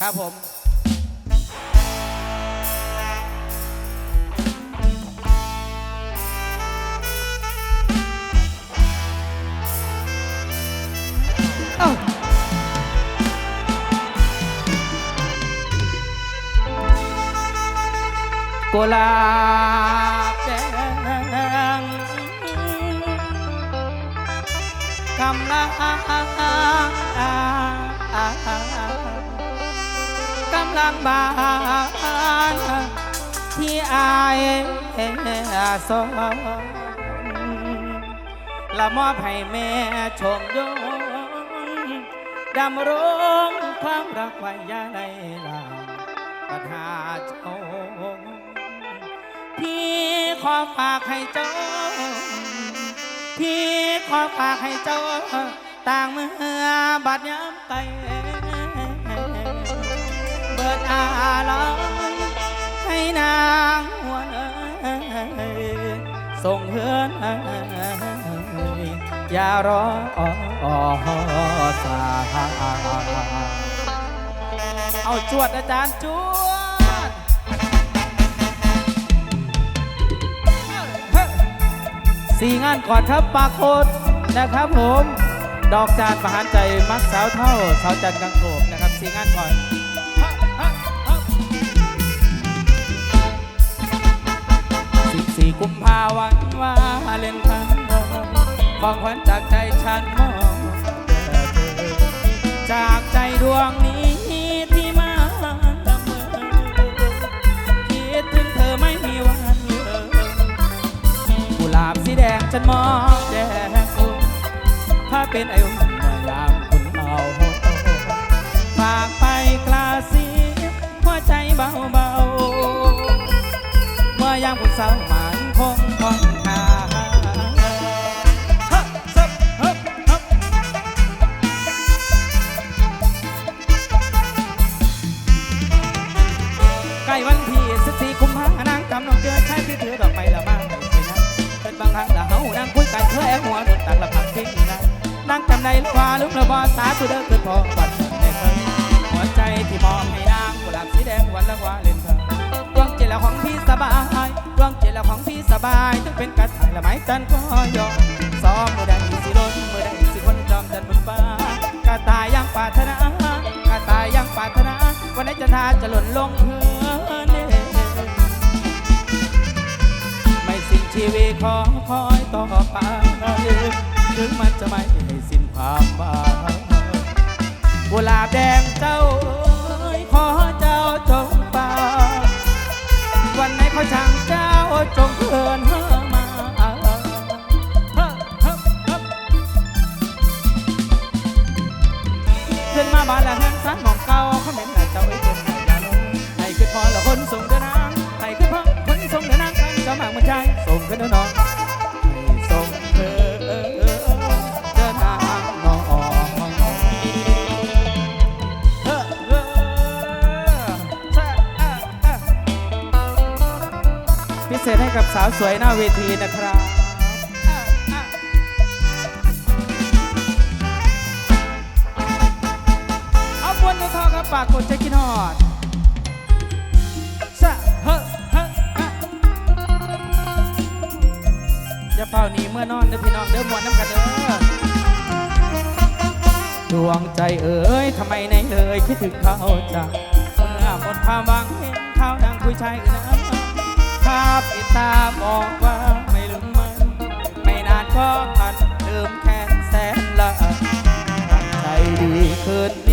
ครับผมเอ้ากุหลาบแดงกำลัง กำลังบานที่อายสอนละมอบให้แม่ชมยงดำรงความรักไว้ยาในลาปัญหาเจ้าพี่ขอฝากให้เจ้า พี่ขอฝากให้เจ้า ต่างเมื่อบัดย้ำไต อาลัยให้นางหวนเอ้ยส่งเฮือนเอ้ยอย่ารอสายเอาจวดอาจารย์จวดสี่งานก่อนครับปากฏนะครับผม ดอกจานประหารใจมักสาวเท่าสาวจันทร์กังโกบนะครับสี่งานก่อน สี่กุมภาวันว่าเล่นพันของขวัญจากใจฉันมองจากใจดวงนี้ที่มาดำเนินคิดถึงเธอไม่มีวันเลือนกุหลาบสีแดงฉันมองแดงอุ่นถ้าเป็นไอ้อุ่นเมื่อยามคุณเอาฝากไปกลาสีหัวใจเบาเบาๆเมื่อยามคุณเศร้า สาสุดเด้อคือพอบัดในเคยหัวใจที่มองให้นางกุหลาบสีแดงวันละว่าเล่นเธอดวงจิตละของพี่สบายดวงจิตละของพี่สบายถึงเป็นกระถายละไม้จันทร์ก็ยอมซ้อมมือใดสิล้นมือใดสิคนจอมจันทร์บนฟ้ากระตายยังปาถนากระตายยังปาถนาวันไหนจันทาจะหล่นลงพื้นไม่สิ้นชีวิตขอคอยต่อไปถึงมันจะไม่ามหวังกุหลาบแดงเจ้าเอ้ยขอเจ้าจงปาวันไหนขอช่างเจ้าจงเพื่อนเฮมาเฮ้อเฮ้อเฮ้อขึ้นมาบ้านละเฮือนสันมองเก่าเขาเหม็นแต่เจ้าไอ้คนไหนอย่าลงให้ขึ้นพอละคนส่งเดินนางให้ขึ้นพอคนส่งเดินนางกันเจ้าหมากมันใจส่งขึ้นเดินนอน สาวสวยหน้าเวทีนะครับเอาบนตัวทองครับปากกดใจกินหอดสะเฮอะเฮอะฮะอย่าเฝ้านีเมื่อนอนเด้อพี่น้องเด้อมวนน้ำกันเด้อดวงใจเอ๋ยทำไมในเลยคิดถึงเขาจังเมื่อหมดความหวังเห็นเขาดังคุยชายอื่นนะ ภาพติดตาบอกว่าไม่ลืมมัน ไม่นานก็พันลืมแค้นแสนละใจดีคืน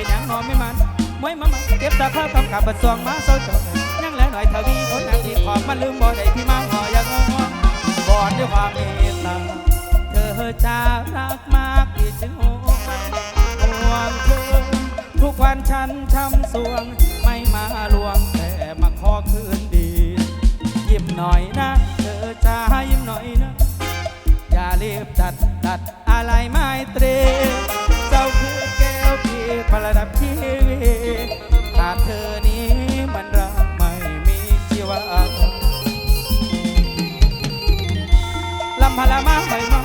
เป็นยังนอนไม่มันมวยมามาเก็บตาภาพทำกับบัดซวงมาเศร้าจอยังแล้วหน่อยทวีคนนั้นที่ขอบมันลืมบ่ได้พี่มาหอยังงงบอนด้วยความเมตตาเธอจะรักมากที่จึงห่วงห่วงเธอทุกวันฉันช้ำสวง ไม่มาลวงแต่มาขอคืนดียิ้มหน่อยนะ เธอจะยิ้มหน่อยนะ อย่ารีบจัดตัดอะไรไม่ตรีำพลามาไม่มอง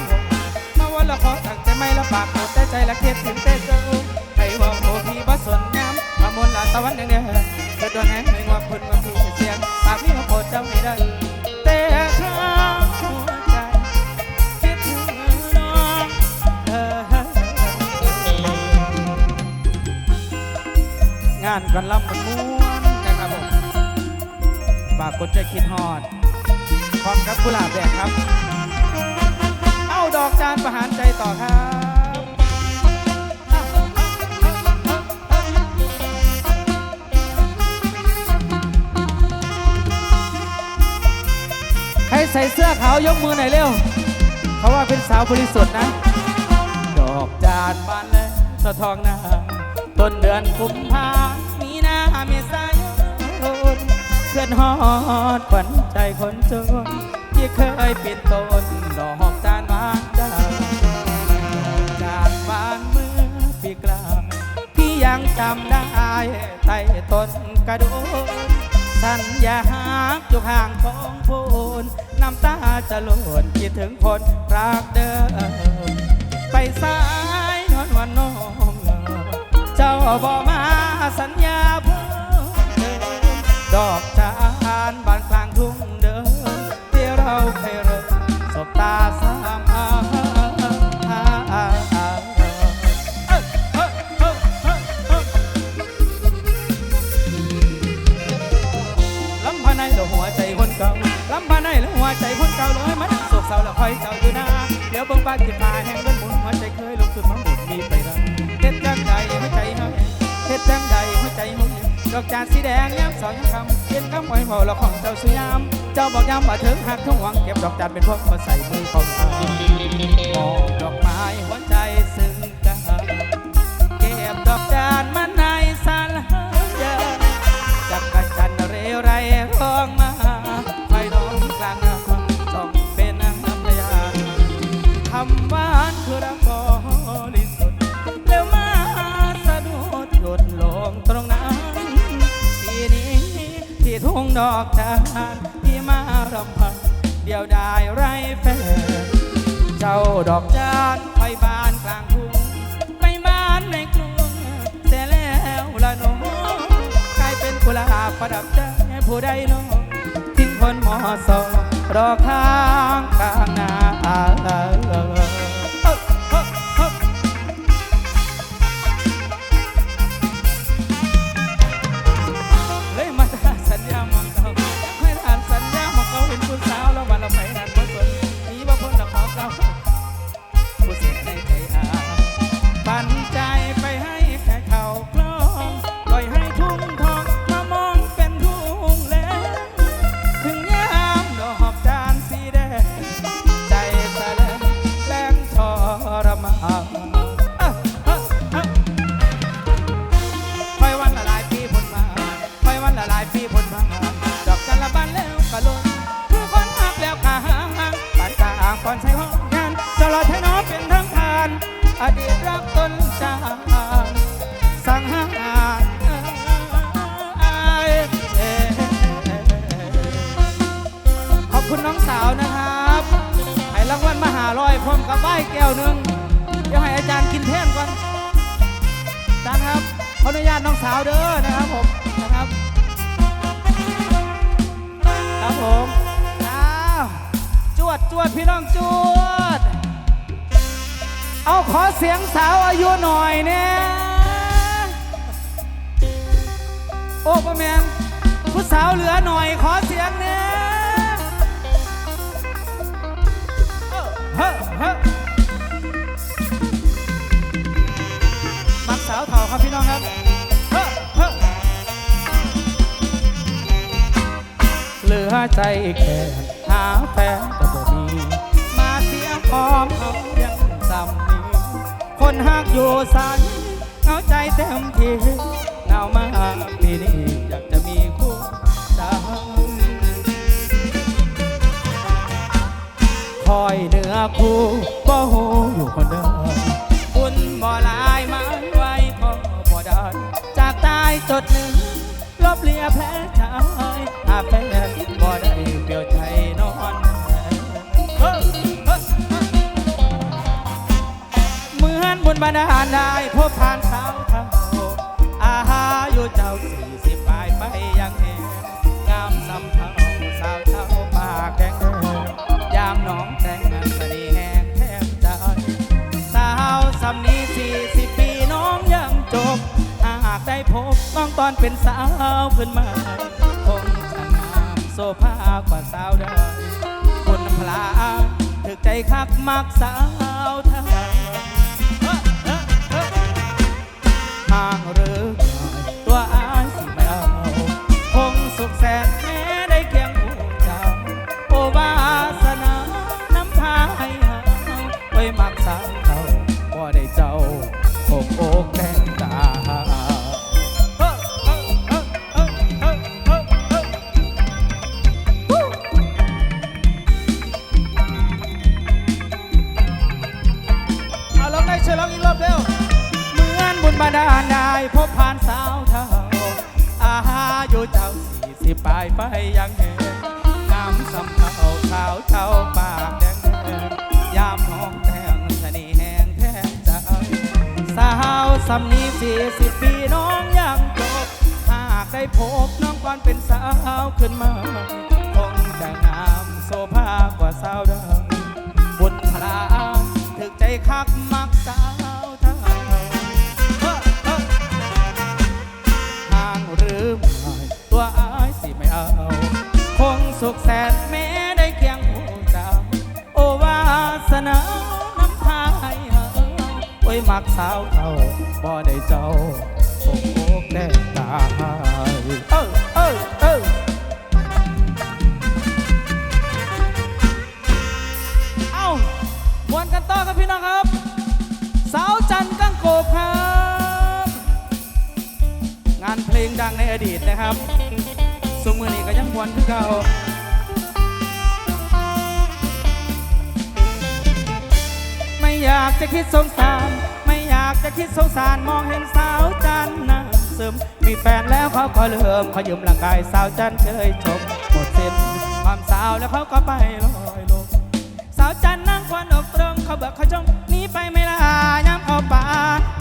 มาวันละขอตั้งใจไม่ละปากหมดแต่ใจละเคียดถึงแต่เจ้าให้บอกโอพี่บ่สนงามมามนลาตะวันแดงๆเกิดตัวแหงไม่ว่าคุณมาพี่เสียงปากพี่มาโปรดเจ้าไม่ได้แต่ข้างหัวใจคิดถึงน้องเธองานก่อนลำมันม้วนนะครับผมฝากกดใจคิดฮอดพร้อมครับกุหลาบแดงครับ ดอกจานประหารใจต่อครับใครใส่เสื้อขาวยกมือหน่อยเร็ว เขาว่าเป็นสาวบริสุทธิ์นะ ดอกจานบานแล้วสะทองนาต้นเดือนกุมภามีนาเมษายนเพื่อนฮอดฝันใจคนจนที่เคยปิดต้นดอกจานานดาวดอกจานบานเมื่อปีกลางพี่ยังจำได้ใต้ต้นกระโดนสัญญาหักอยู่ข้างของโพนน้ำตาจะหล่นคิดถึงคนรักเดิม ไปสายนอนวันน้อง เจ้าบอกมาสัญญาเพิ่มเติมดอกจ คอยเจ้าอยู่นาเดี๋ยวเบิ่งบ้านขึ้นมาแห้งเงินหมุนหัวใจเคยลงสุดมาหมุนมีไปแล้วเฮ็ดจังใดหัวใจเฮาเฮ็ดจังใดหัวใจเฮาดอกจานสีแดงย้ำสอนย้ำคำเป็นคำไว้เมาเราของเจ้าสุยามเจ้าบอกย้ำว่าถึงหักทุ่งหวังเก็บดอกจานเป็นพวกมาใส่มือของเขา ดอกจานที่มารำพันเดียวดายไรแฟนเจ้าดอกจานไฟบานกลางทุ่งไปบ้านในกรุงแต่แล้วละน้องกลายเป็นกุหลาบประดับใจผู้ใดน้องทิ้งคนมอสอรอข้างกลางนาาวนะครับให้รางวัลมหาร้อยพร้อมกับใบแก้วหนึ่งเดี๋ยวให้อาจารย์กินแท่นก่อนจารย์ครับขออนุญาตน้องสาวเด้อนะครับผมนะครับครับผมอ้าวจวดจวดพี่น้องจวด เอาขอเสียงสาวอายุหน่อยเนี่ยโอ้ป้าแมนผู้สาวเหลือหน่อยขอเสียงเนี่ย ลือใจแค่หาแฟนก็บ่มีมาเสียพร้อมเขายังซ้ำนี้คนหักอยู่สันเอาใจเต็มที่เงามาปีนี้อยากจะมีคู่ดาวขอยเหนือคู่บ่หูอยู่คนเดิมบุญบ่ลายมันไว้ก็บ่ได้จากตายจดหนึ่งลบเลียแผลใจหาแฟน นบุญบรรดาลได้พบผ่านสาวเท่าอาหาอยู่เจ้าสี่สิบปลายไปยังเห็นงามสำเภาสาวเท่าปากแดงแดงยามน้องแต่งงานสดีแหงแทบใจสาวสำนีสี่สิบปีน้องยังจบหากได้พบน้องตอนเป็นสาวขึ้นมาคงจะงามโซภากว่าสาวได้คนพลาถึกใจคักมักสาวไทย ห่ บุญบาดาลได้พบผ่านสาวเท่า อาหาอยู่เจ้าสี่สิบปลายไปยังเห็นงามสำเภาขาวเจ้าปากแดงแดงยามน้องแต่งสนีแหงแทนใจสาวสำนีสี่สิบปีน้องยังจบหากได้พบน้องก่อนเป็นสาวขึ้นมาคงจะงามโซภากว่าสาวเดิมบุญพลาถึกใจคักมักสาว สาวเท่าบ่ได้เจ้าคงโอกแดงตายเออเออเออเอ้ามวนกันต่อครับพี่น้องครับ สาวจันทร์กังโกบครับ งานเพลงดังในอดีตนะครับสมือนี้ก็ยังมวนคือเก่าไม่อยากจะคิดสงสารากจะคิดสงสารมองเห็นสาวจันทร์น้ำซึม มีแฟนแล้วเขาก็เริ่มขยืมร่างกายสาวจันเคยชม หมดสิ้นความสาวแล้วเขาก็ไปลอยลงสาวจันนั่งควันอกตรงเขาเบิกเขาจงหนีไปไม่ลาย้ำเอาป่า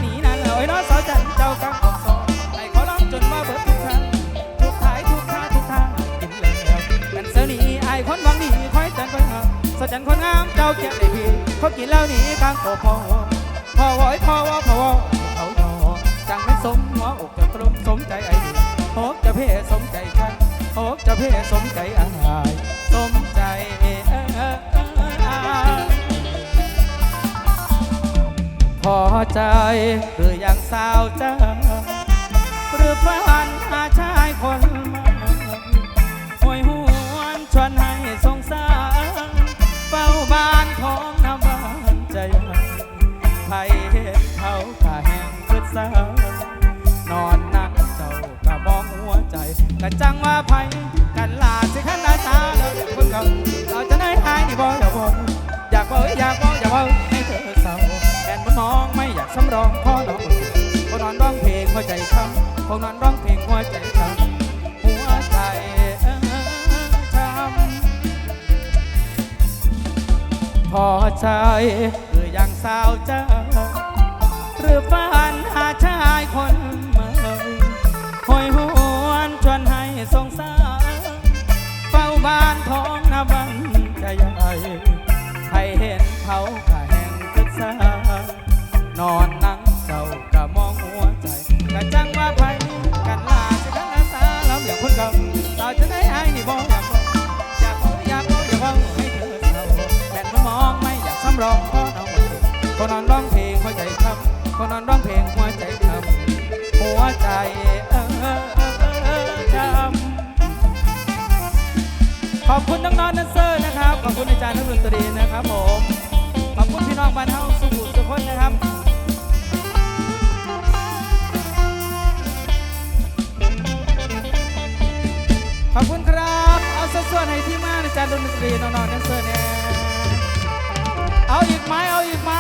หนีนั่นเลยนาะสาวจันเจ้ากังอกซองให้เขาร้องจนว่าเบิดทุกทางทุกทายทุกท่าทุกทางกินแล้วกันเสือหนีไอ้คนหวังดีคอยเตือนคอยหาสาวจันคนงามเจ้าเกียรติได้พี่เขากินแล้วหนีกลางโอพอ พอวอยพอวอพอวอเขาดอจังเป็นสมหัวอกจะกลุ้มสมใจไอ้ดีโอจะเพ่สมใจฉันโอจะเพ่สมใจอายสมใจเออเออเอออยพอใจหรือยังสาวจ้าหรือฝันหาชายคนใหม่ ใครเห็นเขาก็แห้งขึ้นสานอนนั่งเจ้าก็มองหัวใจก็จังว่าไผกันลาสิขันอาสาเราเด็กคนเก่าเราจะได้หายนี่บ่อย่าบ่อยากบ่อยากบ่อยากบ่ให้เธอเศร้าแฟนมันมองไม่อยากสำรองพ่อน้องพอนอนร้องเพลงหัวใจช้ำพอนอนร้องเพลงหัวใจช้ำหัวใจเอ่อช้ำพอใจหรือยังสาวเจ้า ฝันหาชายคนใหม่หอยหวนชวนให้สงสารเฝ้าบ้านท้องนาบันใจใหญ่ใครเห็นเขาก็แห่งคึกษานอนนั่งเศร้าก็มองหัวใจก็จังว่าไผกันลาจะกันอาสาเราอย่าคนก่าเราจะได้ไอ้นี่บอกอยากบอกอยากบอกอยากบอกอยากบอให้เธอเศร้าแฟนมันมองไม่อยากซ้ำรองเพราะน้องคนนอนร้องเพลงหัวใจช้ำ คนนอนร้องเพลงหัวใจดำหัวใจเออทำขอบคุณน้องนอนันเซอร์นะครับ ขอบคุณอาจารย์นักดนตรีนะครับผม ขอบคุณพี่น้องบ้านเฮาสุขุสุขคนนะครับขอบคุณครับ เอาสส่วนให้ที่มาอาจารย์ดนตรีน้องๆนักเซอร์เนี่ยเอาอีกไหมเอาอีกไหม